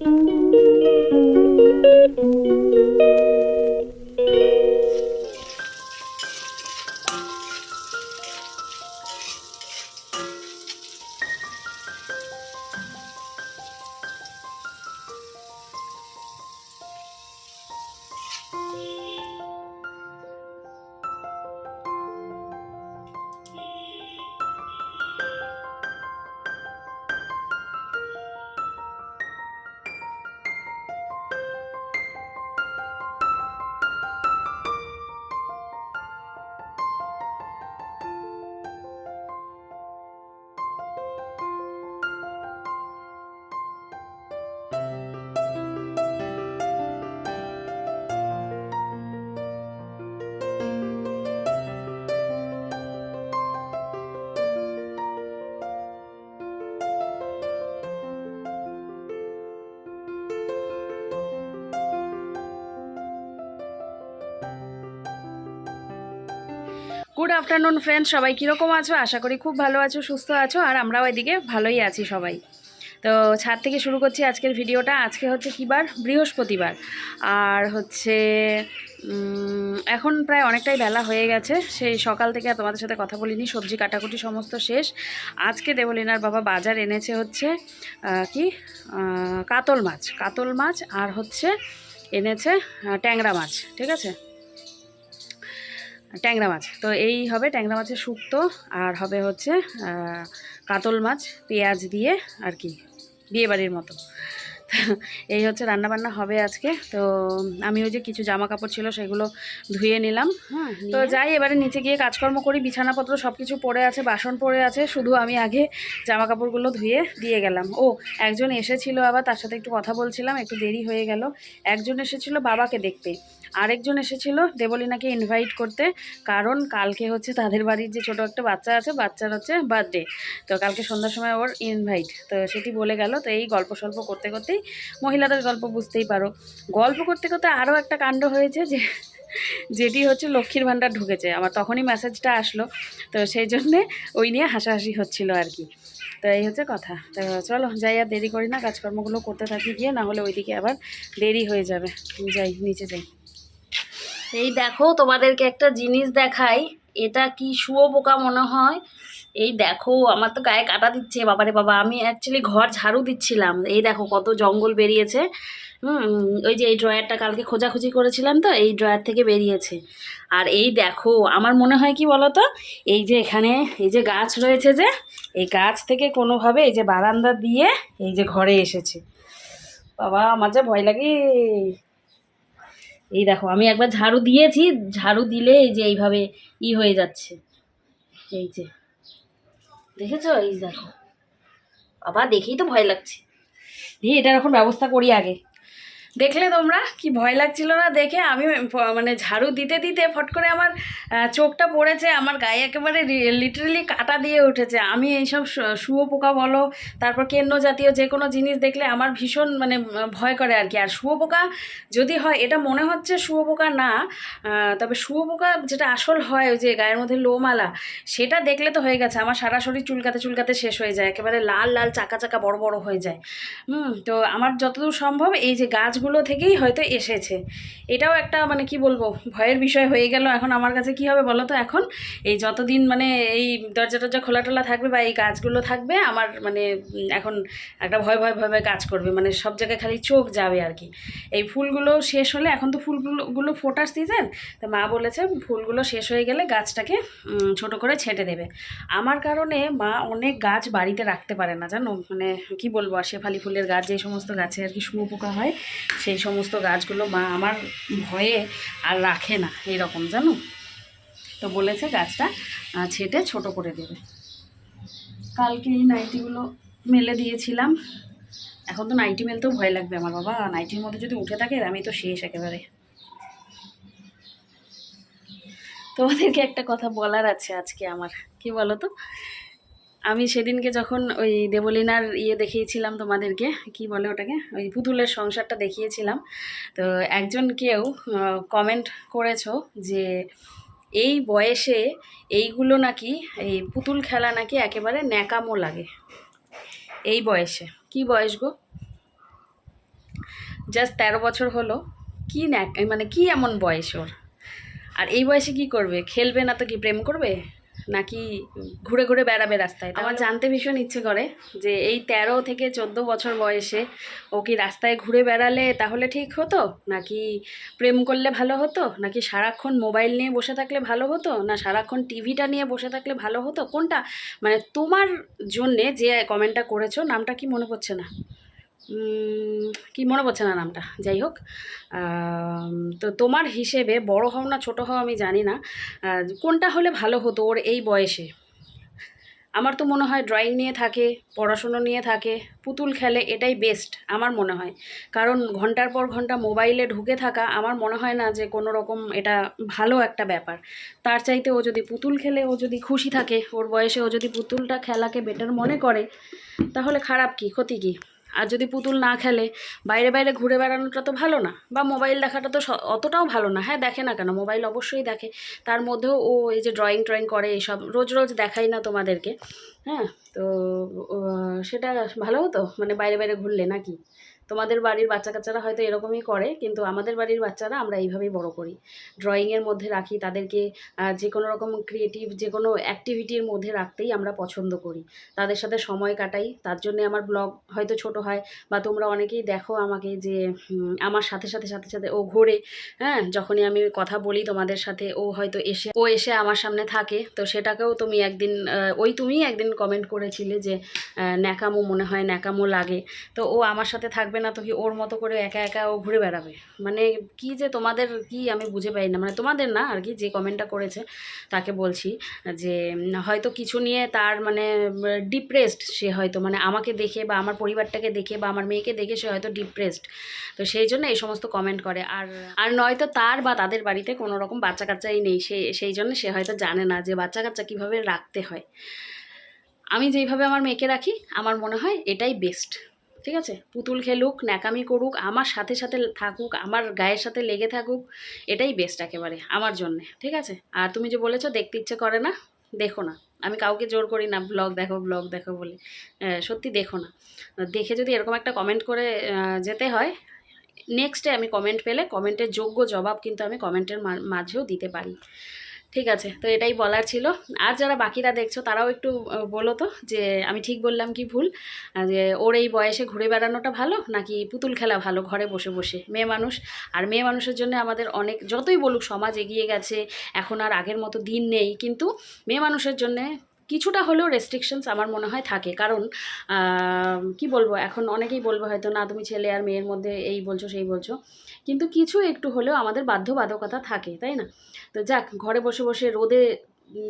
Música good afternoon friends সবাই কীরকম আছো? আশা করি খুব ভালো আছো, সুস্থ আছো, আর আমরাও এদিকে ভালোই আছি সবাই। তো ছাদ থেকে শুরু করছি আজকের ভিডিওটা। আজকে হচ্ছে কী বার? বৃহস্পতিবার। আর হচ্ছে এখন প্রায় অনেকটাই বেলা হয়ে গেছে। সেই সকাল থেকে তোমাদের সাথে কথা বলিনি। সবজি কাটাকুটি সমস্ত শেষ। আজকে দেবলিনার বাবা বাজার এনেছে হচ্ছে কি? কাতল মাছ। কাতল মাছ আর হচ্ছে এনেছে ট্যাংরা মাছ। ঠিক আছে? ট্যাংরা মাছ। তো এই হবে ট্যাংরা মাছের শুক্তো আর হবে হচ্ছে কাতল মাছ পেঁয়াজ দিয়ে আর কি বিয়ে বাড়ির মতো। এই হচ্ছে রান্নাবান্না হবে আজকে। তো আমি ওই যে কিছু জামা কাপড় ছিল সেগুলো ধুয়ে নিলাম। হ্যাঁ তো যাই এবারে নিচে গিয়ে কাজকর্ম করি বিছানাপত্র সব কিছু পড়ে আছে বাসন পড়ে আছে শুধু আমি আগে জামা কাপড়গুলো ধুয়ে দিয়ে গেলাম। ও একজন এসেছিল আবার তার সাথে একটু কথা বলছিলাম একটু দেরি হয়ে গেল। একজন এসেছিল বাবাকে দেখতে। আরেকজন এসেছিল দেবলিনাকে ইনভাইট করতে, কারণ কালকে হচ্ছে তাদের বাড়ির যে ছোটো একটা বাচ্চা আছে, বাচ্চার হচ্ছে বার্থডে তো কালকে সন্ধ্যার সময় ওর ইনভাইট তো সেটি বলে গেল, তো এই গল্প সল্প করতে করতেই মহিলাদের গল্প বুঝতেই পারো। গল্প করতে করতে আরও একটা কাণ্ড হয়েছে যে, যেটি হচ্ছে লক্ষ্মীর ভাণ্ডার ঢুকেছে। আমার তখনই মেসেজটা আসলো। তো সেই জন্যে ওই নিয়ে হাসাহাসি হচ্ছিল আর কি। তো এই হচ্ছে কথা। তো চলো, যাই আর দেরি করি না, কাজকর্মগুলো করতে থাকি গিয়ে, না হলে ওইদিকে আবার দেরি হয়ে যাবে। যাই, নিচে যাই। এই দেখো, তোমাদেরকে একটা জিনিস দেখাই। এটা কি শুয়ো পোকা মনে হয়? এই দেখো, আমার তো গায়ে কাটা দিচ্ছে, বাবারে বাবা। আমি অ্যাকচুয়ালি ঘর ঝাড়ু দিচ্ছিলাম। এই দেখো, কত জঙ্গল বেরিয়েছে। হুম, ওই যে এই ড্রয়ারটা কালকে খোঁজাখুঁজি করেছিলাম তো, এই ড্রয়ার থেকে বেরিয়েছে। আর এই দেখো, আমার মনে হয় কি বলো তো এই যে এখানে, এই যে গাছ রয়েছে যে, এই গাছ থেকে কোনোভাবে এই যে বারান্দা দিয়ে এই যে ঘরে এসেছে। বাবা, আমার যা ভয় লাগে। এই দেখো, আমি একবার ঝাড়ু দিয়েছি, ঝাড়ু দিলে এই যে এইভাবে ই হয়ে যাচ্ছে। এই যে, দেখেছ? এই দেখো। আবার দেখেই তো ভয় লাগছে। দিয়ে এটার এখন ব্যবস্থা করি আগে। দেখলে তোমরা? কি ভয় লাগছিল না দেখে? আমি মানে ঝাড়ু দিতে দিতে ফট করে আমার চোখটা পড়েছে, আমার গায়ে একেবারে লিটারেলি কাটা দিয়ে উঠেছে। আমি এইসব শুঁয়ো পোকা বলো, তারপর কেন্ন জাতীয় যে কোনো জিনিস দেখলে আমার ভীষণ মানে ভয় করে আর কি। আর শুঁয়ো পোকা যদি হয়, এটা মনে হচ্ছে শুঁয়ো পোকা না তবে শুঁয়ো পোকা যেটা আসল হয়, ওই যে গায়ের মধ্যে লোমালা সেটা দেখলে তো হয়ে গেছে। আমার সারা শরীর চুলকাতে চুলকাতে শেষ হয়ে যায়, একেবারে লাল লাল, চাকা চাকা, বড় বড় হয়ে যায়। হুম, তো আমার যতদূর সম্ভব এই যে গাছগুলো থেকেই হয়তো এসেছে। এটাও একটা মানে কি বলব, ভয়ের বিষয় হয়ে গেল। এখন আমার কাছে কি হবে বলো তো? এখন এই যতদিন মানে এই দরজা টরজা খোলা টোলা থাকবে বা এই গাছগুলো থাকবে, আমার মানে এখন একটা ভয় ভয় ভয় ভয় কাজ করবে। মানে সব জায়গায় খালি চোখ যাবে আর কি। এই ফুলগুলো শেষ হলে, এখন তো ফুলগুলো ফোটার সিজন তো মা বলেছে ফুলগুলো শেষ হয়ে গেলে গাছটাকে ছোট করে ছেটে দেবে। আমার কারণে মা অনেক গাছ বাড়িতে রাখতে পারে না, জানো? মানে কি বলব, আর শেফালি ফুলের গাছ, যে সমস্ত গাছে আর কি শুয়োপোকা হয় সেই সমস্ত গাছগুলো মা আমার ভয়ে আর রাখে না এরকম, জানো? তো বলেছে গাছটা ছেটে ছোট করে দেবে। কালকে এই নাইটিগুলো মেলে দিয়েছিলাম। এখন তো নাইটি মেলতেও ভয় লাগবে আমার বাবা। নাইটির মধ্যে যদি উঠে থাকে, আমি তো শেষ একেবারে। তোমাদেরকে একটা কথা বলার আছে আজকে আমার। কি বলো তো? আমি সেদিনকে যখন ওই দেবলিনার ইয়ে দেখিয়েছিলাম তোমাদেরকে, কি বলে ওটাকে? ওই পুতুলের সংসারটা দেখিয়েছিলাম, তো একজন কেউ কমেন্ট করেছ যে এই বয়সে এইগুলো নাকি, এই পুতুল খেলা নাকি একেবারে ন্যাকামো লাগে। এই বয়সে। কি বয়স গো? জাস্ট তেরো বছর হলো। কি ন্যাক মানে কি এমন বয়স ওর? আর এই বয়সে কি করবে? খেলবে না তো কি, প্রেম করবে? নাকি ঘুরে ঘুরে বেড়াবে রাস্তায়? আমার জানতে ভীষণ ইচ্ছে করে যে এই তেরো থেকে চোদ্দ বছর বয়সে ও কি রাস্তায় ঘুরে বেড়ালে তাহলে ঠিক হতো? নাকি প্রেম করলে ভালো হতো? নাকি সারাক্ষণ মোবাইল নিয়ে বসে থাকলে ভালো হতো? না সারাক্ষণ টিভিটা নিয়ে বসে থাকলে ভালো হতো? কোনটা? মানে তোমার জন্যে যে কমেন্টটা করেছ নামটা কি মনে পড়ছে না? কি মনে পড়ছে না নামটা? যাই হোক তো তোমার হিসেবে বড় হও না ছোট হও আমি জানি না। কোনটা হলে ভালো হতো ওর এই বয়সে? আমার তো মনে হয় ড্রয়িং নিয়ে থাকে, পড়াশুনো নিয়ে থাকে, পুতুল খেলে এটাই বেস্ট আমার মনে হয়। কারণ ঘণ্টার পর ঘণ্টা মোবাইলে ঢুকে থাকা, আমার মনে হয় না যে কোনো রকম এটা ভালো একটা ব্যাপার। তার চাইতে ও যদি পুতুল খেলে, ও যদি খুশি থাকে, ওর বয়সে ও যদি পুতুলটা খেলাকে বেটার মনে করে, তাহলে খারাপ কি? ক্ষতি কি? আর যদি পুতুল না খেলে, বাইরে বাইরে ঘুরে বেড়ানোটা তো ভালো না, বা মোবাইল দেখাটা তো অতটাও ভালো না। হ্যাঁ দেখে না কেন? মোবাইল অবশ্যই দেখে। তার মধ্যেও ও এই যে ড্রয়িং ট্রয়িং করে, এসব রোজ রোজ দেখাই না তোমাদেরকে। হ্যাঁ তো সেটা ভালো হতো? মানে বাইরে বাইরে ঘুরলে নাকি? তোমাদের বাড়ির বাচ্চা কাচ্চারা হয়তো এরকমই করে, কিন্তু আমাদের বাড়ির বাচ্চারা আমরা এইভাবেই বড় করি। ড্রয়িংয়ের মধ্যে রাখি, তাদেরকে যে কোনো রকম ক্রিয়েটিভ যে কোনো অ্যাক্টিভিটির মধ্যে রাখতেই আমরা পছন্দ করি। তাদের সাথে সময় কাটাই, তার জন্যে আমার ব্লগ হয়তো ছোট হয়, বা তোমরা অনেকেই দেখো আমাকে যে আমার সাথে সাথে সাথে সাথে ও ঘোরে হ্যাঁ? যখনই আমি কথা বলি তোমাদের সাথে, ও হয়তো এসে, ও এসে আমার সামনে থাকে, তো সেটাকেও তুমি একদিন ওই তুমিই একদিন কমেন্ট করেছিলে যে ন্যাকামো মনে হয় ন্যাকামো লাগে। তো ও আমার সাথে থাকবে না তো কি ওর মতো করে একা একা ও ঘুরে বেড়াবে? মানে কি যে তোমাদের কি আমি বুঝে পাই না। মানে তোমাদের না আর কি যে কমেন্টটা করেছে তাকে বলছি যে, হয়তো কিছু নিয়ে তার মানে ডিপ্রেসড সে হয়তো। মানে আমাকে দেখে বা আমার পরিবারটাকে দেখে বা আমার মেয়েকে দেখে সে হয়তো ডিপ্রেসড তো সেই জন্য এই সমস্ত কমেন্ট করে। আর আর নয়তো তার বা তাদের বাড়িতে কোনো রকম বাচ্চা কাচ্চাই নেই। সে, সেই জন্য সে হয়তো জানে না যে বাচ্চা কাচ্চা কীভাবে রাখতে হয়। আমি যেইভাবে আমার মেয়েকে রাখি, আমার মনে হয় এটাই বেস্ট ঠিক আছে? পুতুল খেলুক, ন্যাকামি করুক, আমার সাথে সাথে থাকুক, আমার গায়ের সাথে লেগে থাকুক, এটাই বেস্ট একেবারে, আমার জন্যে, ঠিক আছে? আর তুমি যে বলেছ দেখতে ইচ্ছে করে না, দেখো না। আমি কাউকে জোর করি না ব্লগ দেখো ব্লগ দেখো বলে। সত্যি দেখো না। দেখে যদি এরকম একটা কমেন্ট করে যেতে হয় নেক্সটে আমি কমেন্ট পেলে কমেন্টের যোগ্য জবাব কিন্তু আমি কমেন্টের মাঝেও দিতে পারি। ঠিক আছে, তো এটাই বলার ছিল। আর যারা বাকিরা দেখছ, তারাও একটু বলো তো যে আমি ঠিক বললাম কি ভুল? যে ওর এই বয়সে ঘুরে বেড়ানোটা ভালো, নাকি পুতুল খেলা ভালো, ঘরে বসে বসে? মেয়ে মানুষ, আর মেয়ে মানুষের জন্য আমাদের অনেক, যতই বলুক সমাজ এগিয়ে গেছে, এখন আর আগের মতো দিন নেই, কিন্তু মেয়ে মানুষের জন্যে কিছুটা হলেও রেস্ট্রিকশনস আমার মনে হয় থাকে। কারণ কি বলব, এখন অনেকেই বলব হয়তো, না, তুমি ছেলে আর মেয়ের মধ্যে এই বলছো, সেই বলছো। কিন্তু কিছু একটু হলেও আমাদের বাধ্যবাধকতা থাকে, তাই না? তো যাক, ঘরে বসে বসে রোদে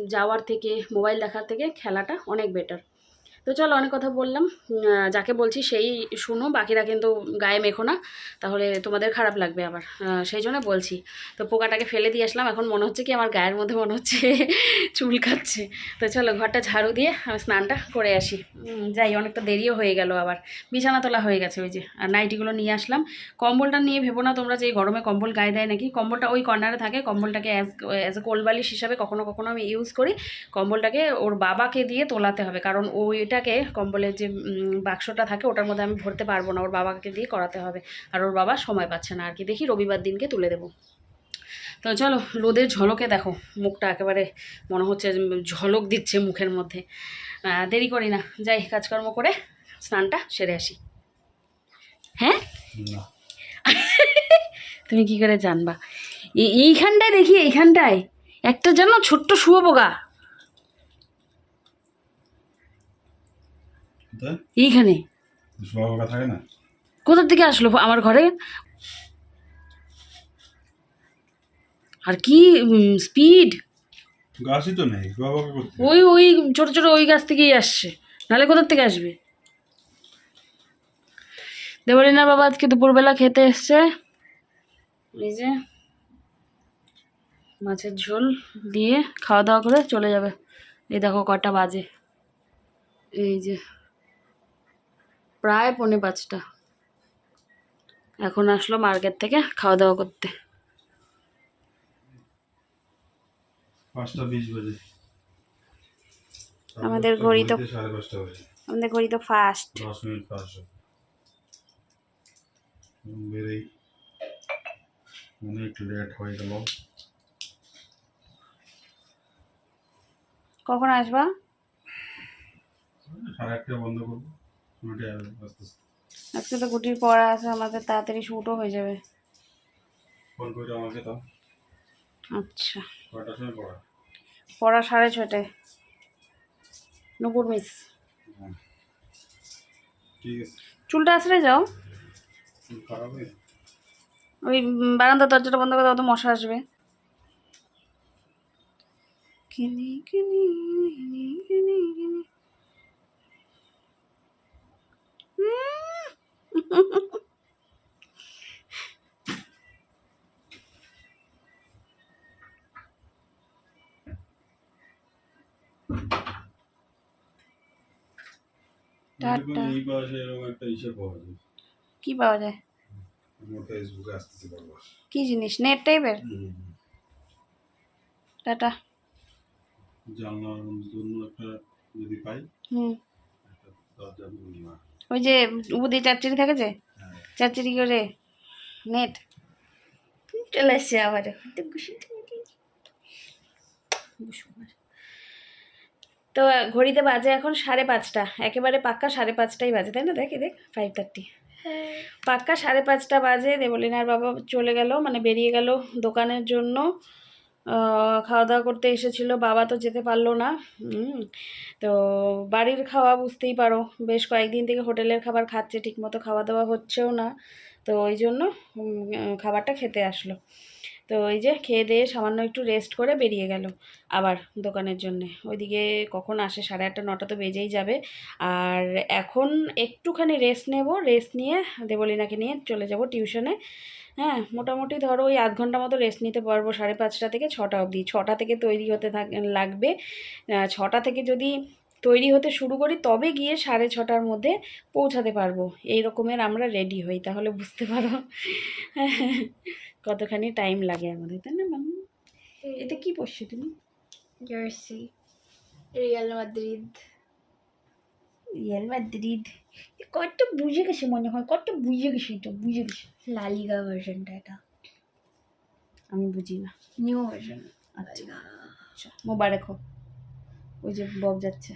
যাওয়ার থেকে, মোবাইল দেখার থেকে খেলাটা অনেক বেটার তো চলো অনেক কথা বললাম। যাকে বলছি সেই শুনো, বাকিরা কিন্তু গায়ে মেখো না, তাহলে তোমাদের খারাপ লাগবে আবার। সেই জন্য বলছি। তো পোকাটাকে ফেলে দিয়ে আসলাম, এখন মনে হচ্ছে কি আমার গায়ের মধ্যে মনে হচ্ছে চুল খাচ্ছে তো চলো ঘরটা ঝাড়ু দিয়ে আমি স্নানটা করে আসি। যাই, অনেকটা দেরিও হয়ে গেল আবার। বিছানা তোলা হয়ে গেছে ওই যে, আর নাইটিগুলো নিয়ে আসলাম। কম্বলটা নিয়ে ভেবো না তোমরা যে গরমে কম্বল গায়ে দেয় নাকি? কম্বলটা ওই কর্নারে থাকে, কম্বলটাকে অ্যাজ অ্যাজ এ কোলবালিশ হিসাবে কখনো কখনো আমি ইউজ করি। কম্বলটাকে ওর বাবাকে দিয়ে তোলাতে হবে, কারণ ওইটাকে কম্বলের যে বাক্সটা থাকে ওটার মধ্যে আমি ভরতে পারব না ওর বাবাকে দিয়ে করাতে হবে। আর ওর বাবা সময় পাচ্ছে না আর কি। দেখি রবিবার দিনকে তুলে দেবো। তো চলো রোদের ঝলকে দেখো মুখটা একেবারে মনে হচ্ছে ঝলক দিচ্ছে মুখের মধ্যে। দেরি করি না। যাই কাজকর্ম করে স্নানটা সেরে আসি। হ্যাঁ? তুমি কি করে জানবা? এই- এইখানটায় দেখি এইখানটায়। একটা জানো ছোট্ট শুয়োপোকা। এইখানে। থাকে না কোথার থেকে আসলো? আমার ঘরে? আর কি স্পিড গাছই তো নেই ওই ওই ছোট ছোট ওই গাছ থেকেই আসছে। নাহলে কোথার থেকে আসবে? দেবরিনার বাবা আজকে দুপুরবেলা খেতে এসছে। এই যে মাছের ঝোল দিয়ে খাওয়া দাওয়া করে চলে যাবে। এই দেখো কটা বাজে। এই যে প্রায় পৌনে পাঁচটা। এখন আসলো মার্কেট থেকে খাওয়া দাওয়া করতে। আমাদের ঘড়ি তো- আমাদের ঘড়ি তো ফাস্ট। দশ মিনিট পাঁচশো বেড়েই। অনেক লেট হয়ে গেল। কখন আসবা? সাড়ে একটা বন্ধ করব। আজকে তো গুটির পড়া আছে আমাদের তাড়াতাড়ি শুটও হয়ে যাবে। ফোন করে আমাকে তো। আচ্ছা। কটার সময় পড়া? পড়া সাড়ে ছটায় নুপুর মিস। হ্যাঁ। ঠিক আছে। চুলটা আসলে যাও। ওই উম, বারান্দার দরজাটা বন্ধ করে দাও তো মশা আসবে। কিনি কিনি উম। টাটা। এই পাশে এরকম একটা ইসে পাওয়া যায়। কি পাওয়া যায়? আমার ফেসবুকে আসতেছে বারবার কি জিনিস? নেট টাইপের? টাটা। জানলার জন্য একটা যদি পাই হুম। একটা দরজা ওই যে উবুদি চারচিরি থাকে যে চারচিরি করে নেট। চলে এসছে আবার। তো ঘড়িতে বাজে এখন সাড়ে পাঁচটা। একেবারে পাক্কা সাড়ে পাঁচটাই বাজে, তাই না? দেখ দেখ ফাইভ থার্টি পাক্কা সাড়ে পাঁচটা বাজে, দেবলিনার বাবা চলে গেল মানে বেরিয়ে গেল দোকানের জন্য। খাওয়া দাওয়া করতে এসেছিল, বাবা তো যেতে পারল না। তো বাড়ির খাওয়া বুঝতেই পারো, বেশ কয়েকদিন থেকে হোটেলের খাবার খাচ্ছে, ঠিকমতো খাওয়া দাওয়া হচ্ছেও না। তো ওই জন্য খাবারটা খেতে আসলো। তো ওই যে খেয়ে দিয়ে সামান্য একটু রেস্ট করে বেরিয়ে গেল আবার দোকানের জন্যে। ওইদিকে কখন আসে? সাড়ে আটটা, নটা তো বেজেই যাবে। আর এখন একটুখানি রেস্ট নেব। রেস্ট নিয়ে দেবলিনাকে নিয়ে চলে যাব টিউশনে হ্যাঁ মোটামুটি ধরো ওই আধ ঘণ্টা মতো রেস্ট নিতে পারব, সাড়ে পাঁচটা থেকে ছটা অবধি। ছটা থেকে তৈরি হতে থাক, লাগবে। ছটা থেকে যদি তৈরি হতে শুরু করি, তবে গিয়ে সাড়ে ছটার মধ্যে পৌঁছাতে পারব। এই রকমের আমরা রেডি হই, তাহলে বুঝতে পারো। কতখানি টাইম লাগে আমাদের তাই না মাম্মু? এটা কি পড়ছো তুমি? Jersey Real Madrid Real Madrid কত বুঝে গেছে মনে হয় কত বুঝে গেছে এটা বুঝে গেছে। লালিগা ভার্সনটা এটা। আমি বুঝি না। নিউ ভার্সন আচ্ছা আচ্ছা। মোবারক হোক। ওই যে বক যাচ্ছে।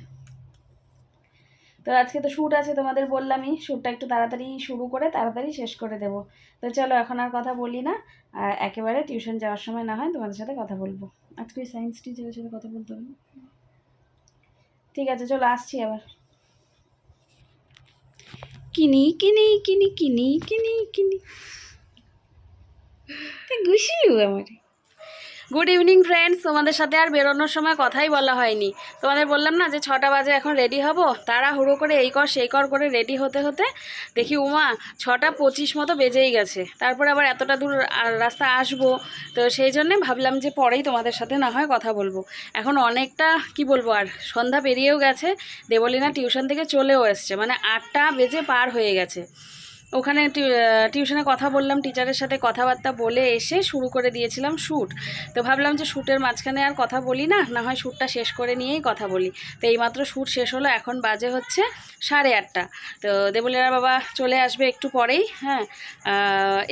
তো আজকে তো শ্যুট আছে তোমাদের বললামই শ্যুটটা একটু তাড়াতাড়ি শুরু করে তাড়াতাড়ি শেষ করে দেব। তো চলো এখন আর কথা বলি না একেবারে টিউশন যাওয়ার সময় না হয় তোমাদের সাথে কথা বলব। আজকে ওই সায়েন্স টিচারের সাথে কথা বলতে হবে। ঠিক আছে, চলো আসছি আবার। কিনি কিনি কিনি কিনি কিনি কিনি। ঘুষিলু আমার। গুড ইভিনিং ফ্রেন্ডস তোমাদের সাথে আর বেরোনোর সময় কথাই বলা হয়নি। তোমাদের বললাম না যে ছটা বাজে এখন রেডি হব? তারা হুড়ো করে এই কর, সেই কর করে রেডি হতে হতে দেখি উমা ছটা পঁচিশ মতো বেজেই গেছে। তারপরে আবার এতটা দূর রাস্তা আসব। তো সেই জন্যে ভাবলাম যে পরেই তোমাদের সাথে না হয় কথা বলব। এখন অনেকটা, কি বলব আর, সন্ধ্যা পেরিয়েও গেছে। দেবলিনা টিউশন থেকে চলেও এসছে। মানে আটটা বেজে পার হয়ে গেছে। ওখানে টিউ- টিউশনে কথা বললাম, টিচারের সাথে কথাবার্তা বলে এসে শুরু করে দিয়েছিলাম শ্যুট তো ভাবলাম যে শ্যুটের মাঝখানে আর কথা বলি না না হয় শ্যুটটা শেষ করে নিয়েই কথা বলি। তো এইমাত্র শ্যুট শেষ হলো, এখন বাজে হচ্ছে সাড়ে আটটা। তো দেবলিনার বাবা চলে আসবে একটু পরেই হ্যাঁ।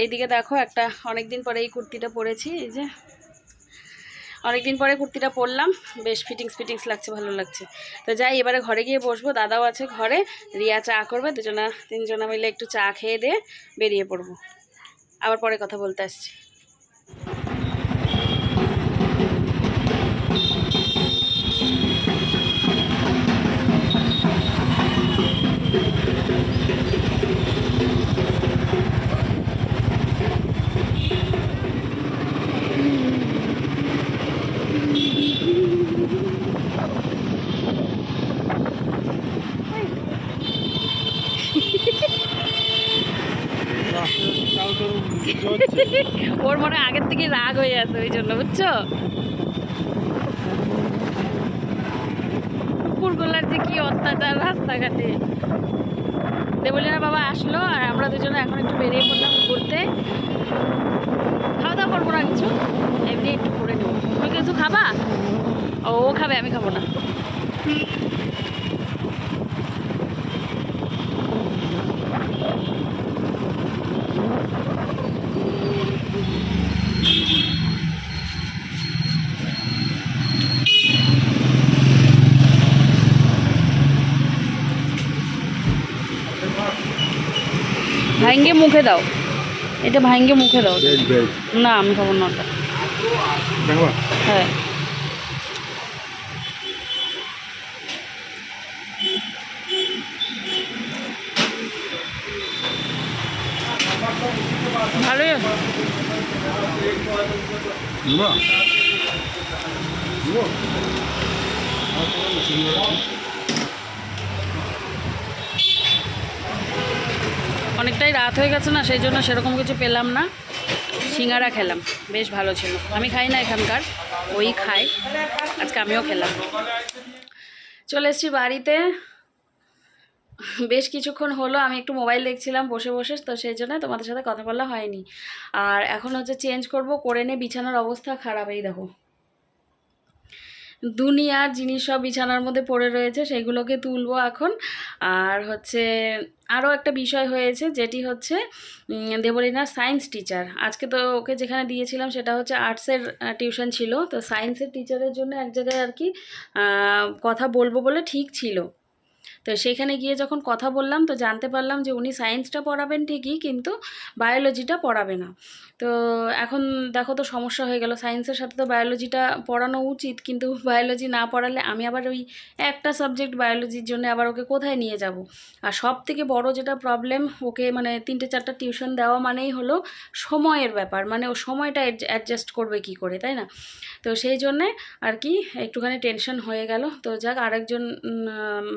এদিকে দেখো একটা অনেক দিন পরে এই কুর্তিটা পরেছি, এই যে অনেকদিন পরে কুর্তিটা পরলাম, বেশ ফিটিংস ফিটিংস লাগছে, ভালো লাগছে। তো যাই, এবারে ঘরে গিয়ে বসবো, দাদাও আছে ঘরে, রিয়া চা করবে, দুজনা, তিনজনা মিলে একটু চা খেয়ে দিয়ে বেরিয়ে পড়ব। আবার পরে কথা বলতে আসছি। জন্য, বুঝছ? কুকুরগুলার যে কি অত্যাচার রাস্তাঘাটে। দেবলীনা বাবা আসলো আর আমরা দুজনে এখন একটু বেরিয়ে পড়লাম ঘুরতে। খাওয়া দাওয়া করব না কিছু? এমনি একটু করে নেব। তুমি কিছু খাবা? ও ও খাবে, আমি খাব না ভাঙ্গে মুখে দাও। এটা ভাঙ্গে মুখে দাও। না আমি খাব না ওটা। হ্যাঁ। ভালোই আছে। নিবা নিবো অনেকটাই রাত হয়ে গেছে না, সেই জন্য সেরকম কিছু পেলাম না। সিঙ্গারা খেলাম, বেশ ভালো ছিল। আমি খাই না এখানকার, ওই খাই, আজকে আমিও খেলাম। চলে এসছি বাড়িতে। বেশ কিছুক্ষণ হলো, আমি একটু মোবাইল দেখছিলাম বসে বসে, তো সেই জন্য তোমাদের সাথে কথা বলা হয়নি। আর এখন হচ্ছে চেঞ্জ করব, করে নে বিছানার অবস্থা খারাপ, এই দেখো। দুনিয়ার জিনিস সব বিছানার মধ্যে পড়ে রয়েছে, সেগুলোকে তুলবো এখন। আর হচ্ছে, আরও একটা বিষয় হয়েছে, যেটি হচ্ছে দেবলীনার সায়েন্স টিচার আজকে তো ওকে যেখানে দিয়েছিলাম সেটা হচ্ছে আর্টসের টিউশন ছিল। তো সায়েন্সের টিচারের জন্য এক জায়গায় আর কি কথা বলব বলে ঠিক ছিল। তো সেখানে গিয়ে যখন কথা বললাম তো জানতে পারলাম যে উনি সায়েন্সটা পড়াবেন ঠিকই কিন্তু বায়োলজিটা পড়াবে না। তো এখন দেখো তো সমস্যা হয়ে গেল। সায়েন্সের সাথে তো বায়োলজিটা পড়ানো উচিত কিন্তু বায়োলজি না পড়ালে আমি আবার ওই একটা সাবজেক্ট বায়োলজির জন্য আবার ওকে কোথায় নিয়ে যাব? আর সব থেকে বড় যেটা প্রবলেম ওকে মানে তিনটে চারটা টিউশন দেওয়া মানেই হলো সময়ের ব্যাপার। মানে ও সময়টা অ্যাডজাস্ট করবে কি করে, তাই না? তো সেই জন্যে আর কি একটুখানি টেনশন হয়ে গেল। তো যাক আরেকজন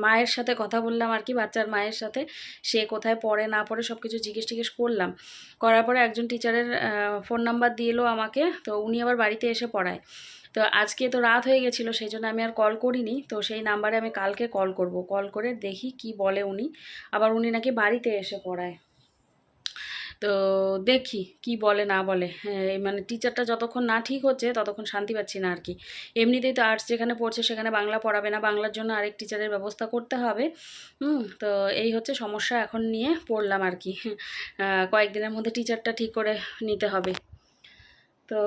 মায়ের সাথে কথা বললাম আর কি বাচ্চার মায়ের সাথে। সে কোথায় পড়ে, না পড়ে সব কিছু জিজ্ঞেস টিজ্ঞেস করলাম। করার পরে একজন টিচারের ফোন নাম্বার দিয়ে এলো আমাকে, তো উনি আবার বাড়িতে এসে পড়ায়। তো আজকে তো রাত হয়ে গেছিল, সেই জন্য আমি আর কল করিনি। তো সেই নাম্বারে আমি কালকে কল করব। কল করে দেখি কি বলে উনি। আবার উনি নাকি বাড়িতে এসে পড়ায়। তো দেখি কি বলে না বলে। হ্যাঁ মানে টিচারটা যতক্ষণ না ঠিক হচ্ছে ততক্ষণ শান্তি পাচ্ছি না আর কি। এমনিতেই তো আর্টস যেখানে পড়ছে সেখানে বাংলা পড়াবে না। বাংলার জন্য আরেক টিচারের ব্যবস্থা করতে হবে। হুম তো এই হচ্ছে সমস্যা এখন নিয়ে পড়লাম আর কি। আহ, কয়েকদিনের মধ্যে টিচারটা ঠিক করে নিতে হবে। তো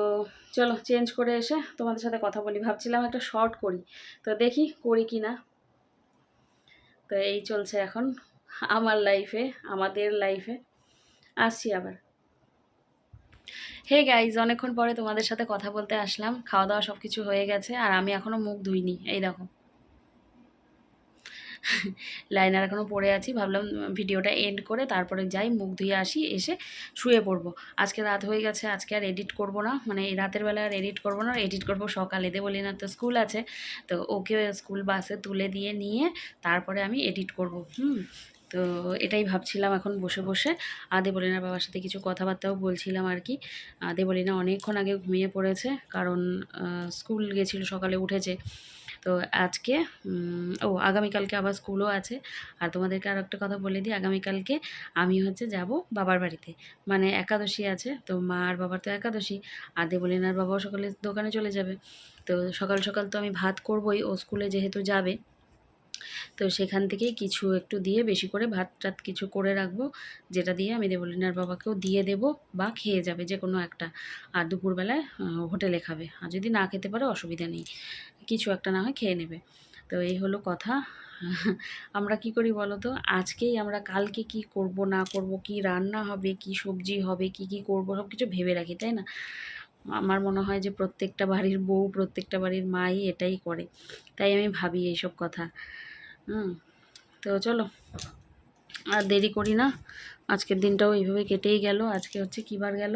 চলো চেঞ্জ করে এসে তোমাদের সাথে কথা বলি। ভাবছিলাম একটা শর্ট করি। তো দেখি করি কি না। তো এই চলছে এখন আমার লাইফে আমাদের লাইফে আসছি আবার। হে গাইজ অনেকক্ষণ পরে তোমাদের সাথে কথা বলতে আসলাম। খাওয়া দাওয়া সব কিছু হয়ে গেছে আর আমি এখনও মুখ ধুইনি, এই দেখো। লাইনার এখনও পড়ে আছি, ভাবলাম ভিডিওটা এন্ড করে তারপরে যাই, মুখ ধুয়ে আসি, এসে শুয়ে পড়ব। আজকে রাত হয়ে গেছে, আজকে আর এডিট করব না। মানে এই রাতের বেলা আর এডিট করব না এডিট করব সকালে। দে বলি না তো স্কুল আছে, তো ওকে স্কুল বাসে তুলে দিয়ে নিয়ে তারপরে আমি এডিট করব। হুম তো এটাই ভাবছিলাম এখন বসে বসে। আদে বলি না বাবার সাথে কিছু কথাবার্তাও বলছিলাম আর কি। আদে বলি না অনেকক্ষণ আগে ঘুমিয়ে পড়েছে, কারণ স্কুল গেছিল, সকালে উঠেছে। তো আজকে ও, আগামীকালকে আবার স্কুলও আছে। আর তোমাদেরকে আর একটা কথা বলে দিই, আগামীকালকে আমি হচ্ছে যাব বাবার বাড়িতে। মানে একাদশী আছে, তো মা আর বাবার তো একাদশী, আর দেবলিনার বাবাও সকালে দোকানে চলে যাবে। তো সকাল সকাল তো আমি ভাত করবই, ও স্কুলে যেহেতু যাবে। তো সেখান থেকেই কিছু একটু দিয়ে বেশি করে ভাত টাত কিছু করে রাখব। যেটা দিয়ে আমি দেবলিনার বাবাকেও দিয়ে দেব বা খেয়ে যাবে যে কোনো একটা। আর দুপুরবেলায় হোটেলে খাবে। আর যদি না খেতে পারে, অসুবিধা নেই। কিছু একটা না হয় খেয়ে নেবে। তো এই হলো কথা। আমরা কি করি বলো তো? আজকেই আমরা কালকে কি করব, না করব, কি রান্না হবে, কি সবজি হবে, কি কি করব সব কিছু ভেবে রাখি, তাই না? আমার মনে হয় যে প্রত্যেকটা বাড়ির বউ, প্রত্যেকটা বাড়ির মাই এটাই করে। তাই আমি ভাবি এইসব কথা। হুম, তো চলো, আর দেরি করি না। আজকের দিনটাও এইভাবে কেটেই গেল। আজকে হচ্ছে কী বার গেল?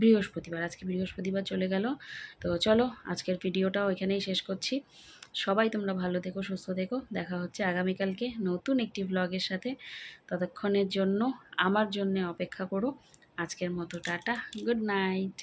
বৃহস্পতিবার। আজকে বৃহস্পতিবার চলে গেল। তো চলো, আজকের ভিডিওটাও এখানেই শেষ করছি। সবাই তোমরা ভালো থেকো, সুস্থ থেকো। দেখা হচ্ছে আগামীকালকে নতুন একটি ব্লগের সাথে। ততক্ষণের জন্য, আমার জন্য অপেক্ষা করো। আজকের মতো টাটা গুড নাইট